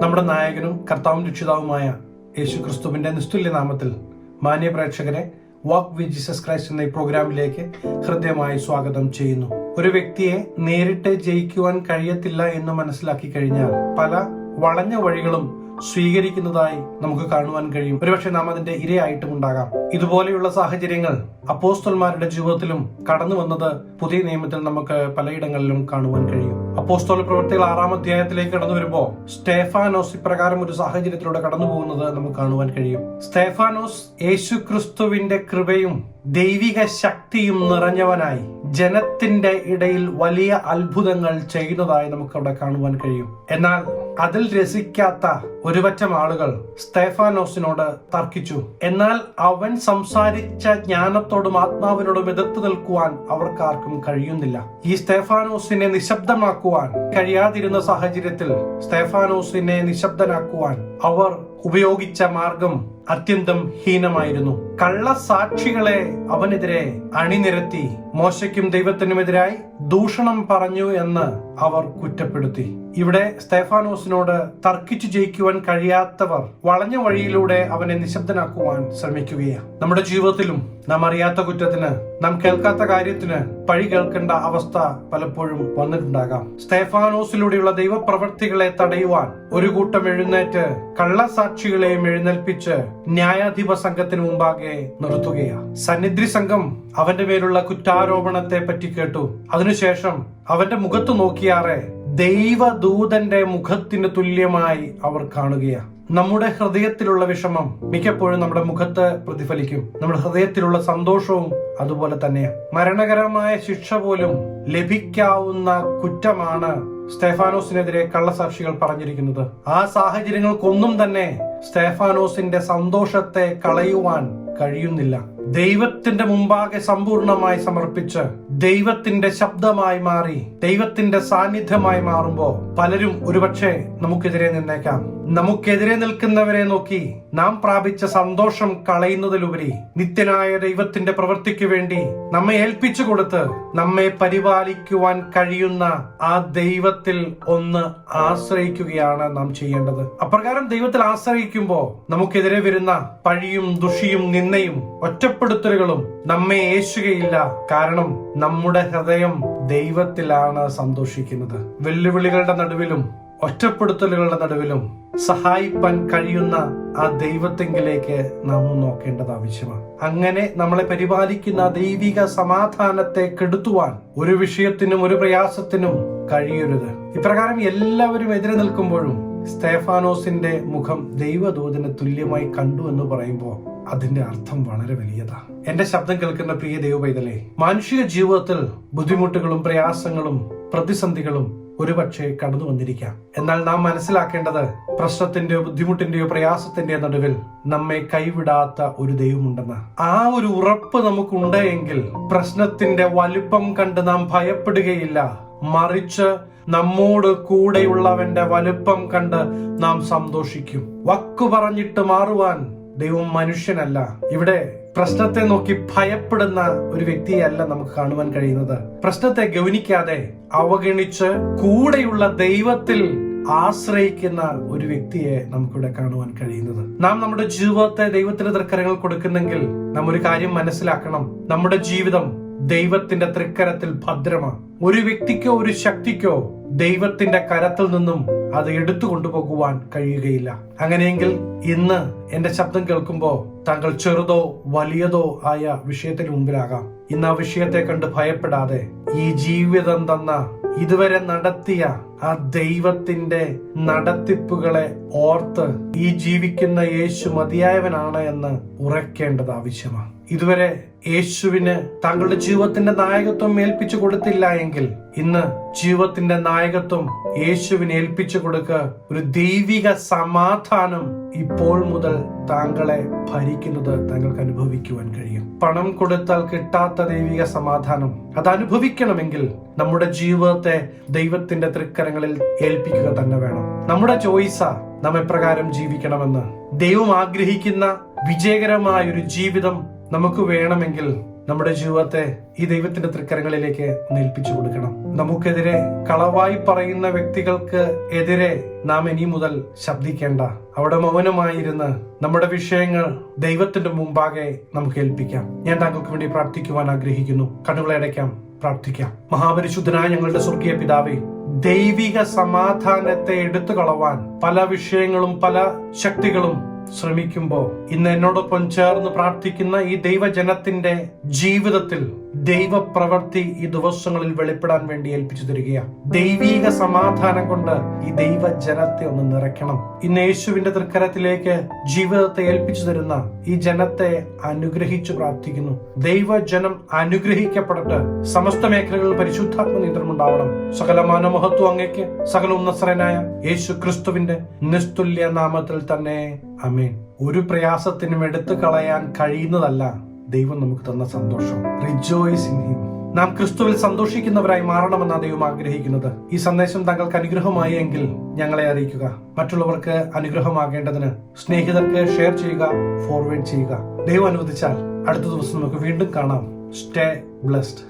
നമ്മുടെ നായകനും കർത്താവും രക്ഷിതാവുമായ യേശു ക്രിസ്തുവിന്റെ നിസ്തുല്യ നാമത്തിൽ മാന്യ പ്രേക്ഷകരെ വാക്ക് വി ജീസസ് ക്രൈസ്റ്റ് എന്ന ഈ പ്രോഗ്രാമിലേക്ക് ഹൃദ്യമായി സ്വാഗതം ചെയ്യുന്നു. ഒരു വ്യക്തിയെ നേരിട്ട് ജയിക്കുവാൻ കഴിയത്തില്ല എന്ന് മനസ്സിലാക്കി കഴിഞ്ഞാൽ പല വളഞ്ഞ വഴികളും സ്വീകരിക്കുന്നതായി നമുക്ക് കാണുവാൻ കഴിയും. ഒരുപക്ഷെ നാം അതിന്റെ ഇരയായിട്ടും ഉണ്ടാകാം. ഇതുപോലെയുള്ള സാഹചര്യങ്ങൾ അപ്പോസ്തോൽമാരുടെ ജീവിതത്തിലും കടന്നു വന്നത് പുതിയ നിയമത്തിൽ നമുക്ക് പലയിടങ്ങളിലും കാണുവാൻ കഴിയും. അപ്പോസ്തോല പ്രവർത്തികൾ ആറാം അധ്യായത്തിലേക്ക് കടന്നു വരുമ്പോൾ സ്റ്റേഫാനോസ് ഇപ്രകാരം ഒരു സാഹചര്യത്തിലൂടെ കടന്നു പോകുന്നത് നമുക്ക് കാണുവാൻ കഴിയും. സ്റ്റേഫാനോസ് യേശു ക്രിസ്തുവിന്റെ കൃപയും ദൈവിക ശക്തിയും നിറഞ്ഞവനായി ജനത്തിന്റെ ഇടയിൽ വലിയ അത്ഭുതങ്ങൾ ചെയ്യുന്നതായി നമുക്ക് അവിടെ കാണുവാൻ കഴിയും. എന്നാൽ അതിൽ രസിക്കാത്ത ഒരുപറ്റം ആളുകൾ സ്തേഫാനോസിനോട് തർക്കിച്ചു. എന്നാൽ അവൻ സംസാരിച്ച ജ്ഞാനത്തോടും ആത്മാവിനോടും എതിർത്ത് നിൽക്കുവാൻ അവർക്കാർക്കും കഴിയുന്നില്ല. ഈ സ്തേഫാനോസിനെ നിശബ്ദമാക്കുവാൻ കഴിയാതിരുന്ന സാഹചര്യത്തിൽ സ്തേഫാനോസിനെ നിശബ്ദനാക്കുവാൻ അവർ ഉപയോഗിച്ച മാർഗം അത്യന്തം ഹീനമായിരുന്നു. കള്ളസാക്ഷികളെ അവനെതിരെ അണിനിരത്തി മോശയ്ക്കും ദൈവത്തിനുമെതിരായി ദൂഷണം പറഞ്ഞു എന്ന് അവർ കുറ്റപ്പെടുത്തി. ഇവിടെ സ്തേഫാനോസിനോട് തർക്കിച്ചു ജയിക്കുവാൻ കഴിയാത്തവർ വളഞ്ഞ വഴിയിലൂടെ അവനെ നിശബ്ദനാക്കുവാൻ ശ്രമിക്കുകയാണ്. നമ്മുടെ ജീവിതത്തിലും നാം അറിയാത്ത കുറ്റത്തിന് നാം കേൾക്കാത്ത കാര്യത്തിന് പഴി കേൾക്കേണ്ട അവസ്ഥ പലപ്പോഴും വന്നിട്ടുണ്ടാകാം. സ്തേഫാനോസിലൂടെയുള്ള ദൈവപ്രവർത്തികളെ തടയുവാൻ ഒരു കൂട്ടം എഴുന്നേറ്റ് കള്ളസാക്ഷികളെയും എഴുന്നേൽപ്പിച്ച് ന്യായാധിപ സംഘത്തിന് മുമ്പാകെ നിർത്തുകയാണ്. സന്നിധി സംഘം അവന്റെ മേലുള്ള കുറ്റാരോപണത്തെ പറ്റി കേട്ടു. അതിനുശേഷം അവന്റെ മുഖത്ത് നോക്കിയാറെ ദൈവദൂതന്റെ മുഖത്തിന് തുല്യമായി അവർ കാണുകയാണ് നമ്മുടെ ഹൃദയത്തിലുള്ള വിഷമം മിക്കപ്പോഴും നമ്മുടെ മുഖത്ത് പ്രതിഫലിക്കും. നമ്മുടെ ഹൃദയത്തിലുള്ള സന്തോഷവും അതുപോലെ തന്നെയാണ് മരണകരമായ ശിക്ഷ പോലും ലഭിക്കാവുന്ന കുറ്റമാണ് സ്റ്റെഫാനോസിനെതിരെ കള്ളസാക്ഷികൾ പറഞ്ഞിരിക്കുന്നത്. ആ സാഹചര്യങ്ങൾക്കൊന്നും തന്നെ സ്റ്റെഫാനോസിന്റെ സന്തോഷത്തെ കളയുവാൻ കഴിയുന്നില്ല. ദൈവത്തിന്റെ മുമ്പാകെ സമ്പൂർണമായി സമർപ്പിച്ച് ദൈവത്തിന്റെ ശബ്ദമായി മാറി ദൈവത്തിന്റെ സാന്നിധ്യമായി മാറുമ്പോൾ പലരും ഒരുപക്ഷെ നമുക്കെതിരെ നിന്നേക്കാം. നമുക്കെതിരെ നിൽക്കുന്നവരെ നോക്കി നാം പ്രാപിച്ച സന്തോഷം കളയുന്നതിലുപരി നിത്യനായ ദൈവത്തിന്റെ പ്രവൃത്തിക്ക് വേണ്ടി നമ്മെ ഏൽപ്പിച്ചു കൊടുത്ത് നമ്മെ പരിപാലിക്കുവാൻ കഴിയുന്ന ആ ദൈവത്തിൽ ഒന്ന് ആശ്രയിക്കുകയാണ് നാം ചെയ്യേണ്ടത്. അപ്രകാരം ദൈവത്തിൽ ആശ്രയിക്കുമ്പോൾ നമുക്കെതിരെ വരുന്ന പഴിയും ദുഷിയും നിന്നയും ഒറ്റപ്പെടുത്തലുകളും നമ്മെ ഏശുകയില്ല. കാരണം നമ്മുടെ ഹൃദയം ദൈവത്തിലാണ് സന്തോഷിക്കുന്നത്. വെല്ലുവിളികളുടെ നടുവിലും ഒറ്റപ്പെടുത്തലുകളുടെ നടുവിലും സഹായിപ്പാൻ കഴിയുന്ന ആ ദൈവത്തെങ്കിലേക്ക് നാം നോക്കേണ്ടത് ആവശ്യമാണ്. അങ്ങനെ നമ്മളെ പരിപാലിക്കുന്ന ദൈവിക സമാധാനത്തെ കെടുത്തുവാൻ ഒരു വിഷയത്തിനും ഒരു പ്രയാസത്തിനും കഴിയരുത്. ഇപ്രകാരം എല്ലാവരും എതിരെ നിൽക്കുമ്പോഴും സ്തേഫാനോസിന്റെ മുഖം ദൈവദൂതന് തുല്യമായി കണ്ടു എന്ന് പറയുമ്പോൾ അതിന്റെ അർത്ഥം വളരെ വലിയതാണ് എന്റെ ശബ്ദം കേൾക്കുന്ന പ്രിയ ദൈവപൈതലേ മാനുഷിക ജീവിതത്തിൽ ബുദ്ധിമുട്ടുകളും പ്രയാസങ്ങളും പ്രതിസന്ധികളും ഒരുപക്ഷെ കടന്നു വന്നിരിക്കാം. എന്നാൽ നാം മനസ്സിലാക്കേണ്ടത് പ്രശ്നത്തിന്റെയോ ബുദ്ധിമുട്ടിന്റെയോ പ്രയാസത്തിന്റെയോ നടുവിൽ നമ്മെ കൈവിടാത്ത ഒരു ദൈവമുണ്ടെന്ന്. ആ ഒരു ഉറപ്പ് നമുക്കുണ്ട് എങ്കിൽ പ്രശ്നത്തിന്റെ വലുപ്പം കണ്ട് നാം ഭയപ്പെടുകയില്ല. മറിച്ച് നമ്മോട് കൂടെയുള്ളവന്റെ വലുപ്പം കണ്ട് നാം സന്തോഷിക്കും. വക്കു പറഞ്ഞിട്ട് മാറുവാൻ ദൈവം മനുഷ്യനല്ല. ഇവിടെ പ്രശ്നത്തെ നോക്കി ഭയപ്പെടുന്ന ഒരു വ്യക്തിയല്ല നമുക്ക് കാണുവാൻ കഴിയുന്നത്. പ്രശ്നത്തെ ഗൗനിക്കാതെ അവഗണിച്ച് കൂടെയുള്ള ദൈവത്തിൽ ആശ്രയിക്കുന്ന ഒരു വ്യക്തിയെ നമുക്കിവിടെ കാണുവാൻ കഴിയുന്നത്. നാം നമ്മുടെ ജീവിതത്തെ ദൈവത്തിന്റെ തൃക്കരങ്ങൾ കൊടുക്കുന്നെങ്കിൽ നാം ഒരു കാര്യം മനസ്സിലാക്കണം. നമ്മുടെ ജീവിതം ദൈവത്തിന്റെ തൃക്കരത്തിൽ ഭദ്രമാണ്. ഒരു വ്യക്തിക്കോ ഒരു ശക്തിക്കോ ദൈവത്തിന്റെ കരത്തിൽ നിന്നും അത് എടുത്തു കൊണ്ടുപോകുവാൻ കഴിയുകയില്ല. അങ്ങനെയെങ്കിൽ ഇന്ന് എന്റെ ശബ്ദം കേൾക്കുമ്പോൾ താങ്കൾ ചെറുതോ വലിയതോ ആയ വിഷയത്തിന് മുമ്പിലാകാം. ഇന്ന് ആ വിഷയത്തെ കണ്ട് ഭയപ്പെടാതെ ഈ ജീവിതം തന്ന ഇതുവരെ നടത്തിയ ആ ദൈവത്തിന്റെ നടത്തിപ്പുകളെ ഓർത്ത് ഈ ജീവിക്കുന്ന യേശു മതിയായവനാണ് എന്ന് ഉറക്കേണ്ടത് ആവശ്യമാണ്. ഇതുവരെ യേശുവിന് തങ്ങളുടെ ജീവിതത്തിന്റെ നായകത്വം ഏൽപ്പിച്ചു കൊടുത്തില്ല എങ്കിൽ ഇന്ന് ജീവിതത്തിന്റെ നായകത്വം യേശുവിന് ഏൽപ്പിച്ചു കൊടുക്ക ഒരു ദൈവിക സമാധാനം ഇപ്പോൾ മുതൽ താങ്കളെ ഭരിക്കുന്നത് താങ്കൾക്ക് അനുഭവിക്കുവാൻ കഴിയും. പണം കൊടുത്താൽ കിട്ടാത്ത ദൈവിക സമാധാനം അത് അനുഭവിക്കണമെങ്കിൽ നമ്മുടെ ജീവിതത്തെ ദൈവത്തിന്റെ തൃക്കരങ്ങളിൽ ഏൽപ്പിക്കുക തന്നെ വേണം. നമ്മുടെ ചോയ്സ നാം എപ്രകാരം ജീവിക്കണമെന്ന് ദൈവം ആഗ്രഹിക്കുന്ന വിജയകരമായ ഒരു ജീവിതം നമുക്ക് വേണമെങ്കിൽ നമ്മുടെ ജീവിതത്തെ ഈ ദൈവത്തിന്റെ തൃക്കരങ്ങളിലേക്ക് നേൽപ്പിച്ചു കൊടുക്കണം. നമുക്കെതിരെ കളവായി പറയുന്ന വ്യക്തികൾക്ക് എതിരെ നാം ഇനി മുതൽ ശബ്ദിക്കേണ്ട. അവിടെ മൗനമായിരുന്ന് നമ്മുടെ വിഷയങ്ങൾ ദൈവത്തിന്റെ മുമ്പാകെ നമുക്ക് ഏൽപ്പിക്കാം. ഞാൻ താങ്കൾക്ക് വേണ്ടി പ്രാർത്ഥിക്കുവാൻ ആഗ്രഹിക്കുന്നു. കണ്ണുകളെ അടയ്ക്കാം പ്രാർത്ഥിക്കാം. മഹാപരിശുദ്ധനായ ഞങ്ങളുടെ സ്വർഗീയ പിതാവേ ദൈവിക സമാധാനത്തെ എടുത്തു കളവാൻ പല വിഷയങ്ങളും പല ശക്തികളും ശ്രമിക്കുമ്പോൾ ഇന്ന് എന്നോടൊപ്പം ചേർന്ന് പ്രാർത്ഥിക്കുന്ന ഈ ദൈവജനത്തിന്റെ ജീവിതത്തിൽ ദൈവപ്രവൃത്തി ഈ ദിവസങ്ങളിൽ വെളിപ്പെടാൻ വേണ്ടി ഏൽപ്പിച്ചു തരികയാണ് ദൈവീക സമാധാനം കൊണ്ട് ഈ ദൈവജനത്തെ ഒന്ന് നിറയ്ക്കണം. ഇന്ന് യേശുവിന്റെ തൃക്കരത്തിലേക്ക് ജീവിതത്തെ ഏൽപ്പിച്ചു തരുന്ന ഈ ജനത്തെ അനുഗ്രഹിച്ചു പ്രാർത്ഥിക്കുന്നു. ദൈവജനം അനുഗ്രഹിക്കപ്പെടട്ടെ. സമസ്ത മേഖലകളിൽ പരിശുദ്ധാത്മ നിയന്ത്രണം ഉണ്ടാവണം. സകല മഹത്വം അങ്ങേക്ക് സകല ഉന്നസരനായ യേശു ക്രിസ്തുവിന്റെ നിസ്തുല്യ നാമത്തിൽ തന്നെ. അമേൻ ഒരു പ്രയാസത്തിനും എടുത്തു കളയാൻ കഴിയുന്നതല്ല. ദൈവം നമുക്ക് തന്ന സന്തോഷം. റിജോയ്സ് ഇൻ ഹിം നാം ക്രിസ്തുവിൽ സന്തോഷിക്കുന്നവരായി മാറണമെന്നാണ് ദൈവം ആഗ്രഹിക്കുന്നത്. ഈ സന്ദേശം താങ്കൾക്ക് അനുഗ്രഹമായി എങ്കിൽ ഞങ്ങളെ അറിയിക്കുക. മറ്റുള്ളവർക്ക് അനുഗ്രഹമാകേണ്ടതിന് സ്നേഹിതർക്ക് ഷെയർ ചെയ്യുക ഫോർവേഡ് ചെയ്യുക. ദൈവം അനുവദിച്ചാൽ അടുത്ത ദിവസം നമുക്ക് വീണ്ടും കാണാം. Stay blessed